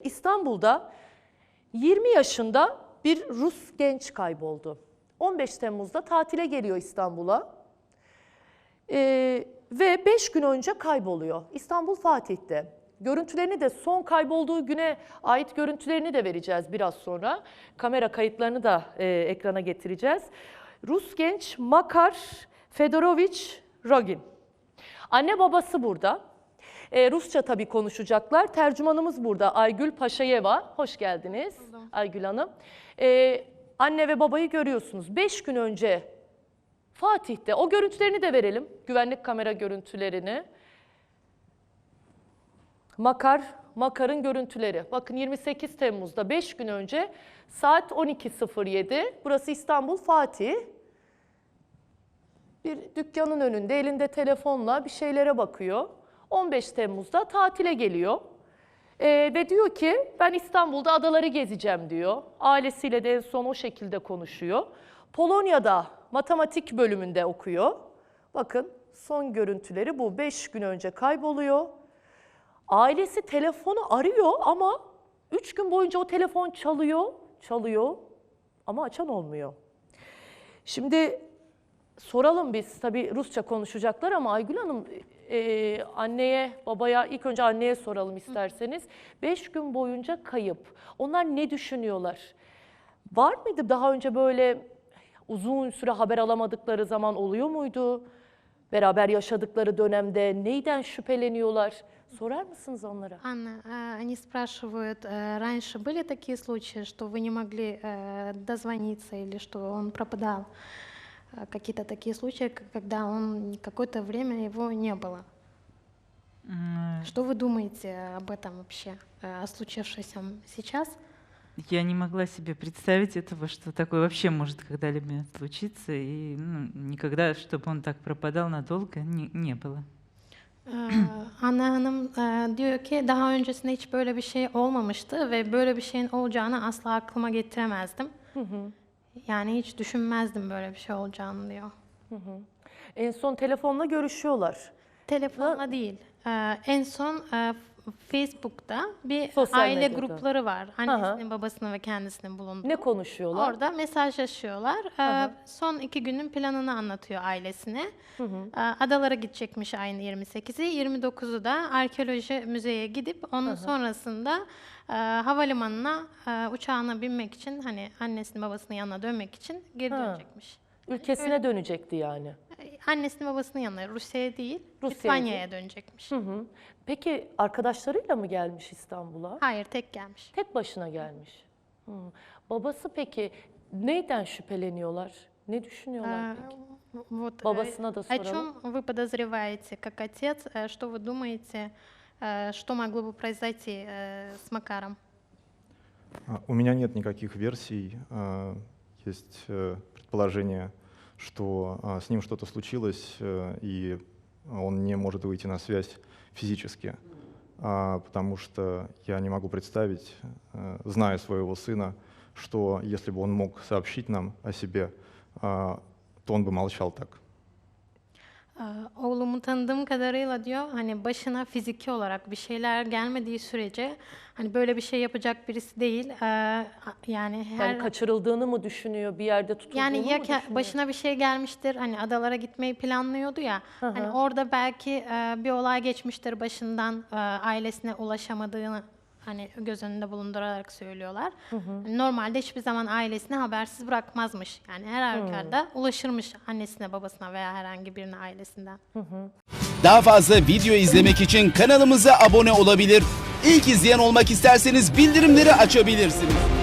İstanbul'da 20 yaşında bir Rus genç kayboldu. 15 Temmuz'da tatile geliyor İstanbul'a. Ee, ve 5 gün önce kayboluyor. İstanbul Fatih'te. Görüntülerini de son kaybolduğu güne ait görüntülerini de vereceğiz biraz sonra. Kamera kayıtlarını da e, ekrana getireceğiz. Rus genç Makar Fedorovich Rogin. Anne babası burada. Ee, Rusça tabii konuşacaklar. Tercümanımız burada Aygül Paşayeva. Hoş geldiniz Aygül Hanım. Ee, anne ve babayı görüyorsunuz. Beş gün önce Fatih'te o görüntülerini de verelim. Güvenlik kamera görüntülerini. Makar, Makar'ın görüntüleri. Bakın 28 Temmuz'da 5 gün önce saat 12.07. Burası İstanbul Fatih. Bir dükkanın önünde elinde telefonla bir şeylere bakıyor. 15 Temmuz'da tatile geliyor. Ee, ve diyor ki ben İstanbul'da adaları gezeceğim diyor. Ailesiyle de en son o şekilde konuşuyor. Polonya'da matematik bölümünde okuyor. Bakın son görüntüleri bu. 5 gün önce kayboluyor. Ailesi telefonu arıyor ama 3 gün boyunca o telefon çalıyor, çalıyor ama açan olmuyor. Şimdi soralım biz tabii Rusça konuşacaklar ama Aygül Hanım e, anneye babaya ilk önce anneye soralım isterseniz. Beş gün boyunca kayıp. Onlar ne düşünüyorlar? Var mıydı daha önce böyle uzun süre haber alamadıkları zaman oluyor muydu? Beraber yaşadıkları dönemde neyden şüpheleniyorlar? Sorar mısınız onlara? Анна, а, они спрашивают, э, раньше были такие случаи, что вы не могли э, дозвониться или что он пропадал? Э, Какие-то такие случаи, когда он какое-то время его не было. М, Что вы думаете об этом вообще, э, о случившемся сейчас? Я не могла себе представить этого, что такое вообще может когда-либо случиться, и ну, никогда, чтобы он так пропадал надолго, не, не было. Ee, Anne Hanım e, diyor ki daha öncesinde hiç böyle bir şey olmamıştı ve böyle bir şeyin olacağını asla aklıma getiremezdim. Yani hiç düşünmezdim böyle bir şey olacağını diyor. En son telefonla görüşüyorlar. Telefonla değil. Ee, en son e, Facebook'ta bir Sosyal aile medyada. grupları var. Annesinin, babasının ve kendisinin bulunduğu. Ne konuşuyorlar? Orada mesajlaşıyorlar. Ee, son iki günün planını anlatıyor ailesine. Ee, Adalara gidecekmiş ayın 28'i. 29'u da arkeoloji müzeye gidip onun sonrasında e, havalimanına e, uçağına binmek için hani annesinin babasının yanına dönmek için geri Ha. dönecekmiş. Ülkesine dönecekti yani. Ee, Annesinin babasının yanına Rusya'ya değil Rusya'ya İspanya'ya dönecekmiş. Hı hı. Peki arkadaşlarıyla mı gelmiş İstanbul'a? Hayır tek gelmiş. Tek başına gelmiş. Hı. Babası peki neyden şüpheleniyorlar? Ne düşünüyorlar Э, peki? Вот, э, Babасына да о soralım. чем вы подозреваете как отец? э, Что вы думаете, э, что могло бы произойти э, с Макаром? А, У меня нет никаких версий. а, Есть э, предположение, что а, с ним что-то случилось, э, и он не может выйти на связь физически, А, потому что я не могу представить, э, зная своего сына, что если бы он мог сообщить нам о себе, а, то он бы молчал так. Ee, Oğlumu tanıdığım kadarıyla diyor hani başına fiziki olarak bir şeyler gelmediği sürece hani böyle bir şey yapacak birisi değil. Ee, yani her Yani kaçırıldığını mı düşünüyor, bir yerde tutulduğunu Yani ya mu düşünüyor? başına bir şey gelmiştir hani adalara gitmeyi planlıyordu ya. Hani orada belki e, bir olay geçmiştir başından e, ailesine ulaşamadığını hani göz önünde bulundurarak söylüyorlar. Hani Normalde hiçbir zaman ailesini habersiz bırakmazmış. Yani her halükarda ulaşırmış annesine, babasına veya herhangi birine ailesinden. Daha fazla video izlemek için kanalımıza abone olabilir. İlk izleyen olmak isterseniz bildirimleri açabilirsiniz.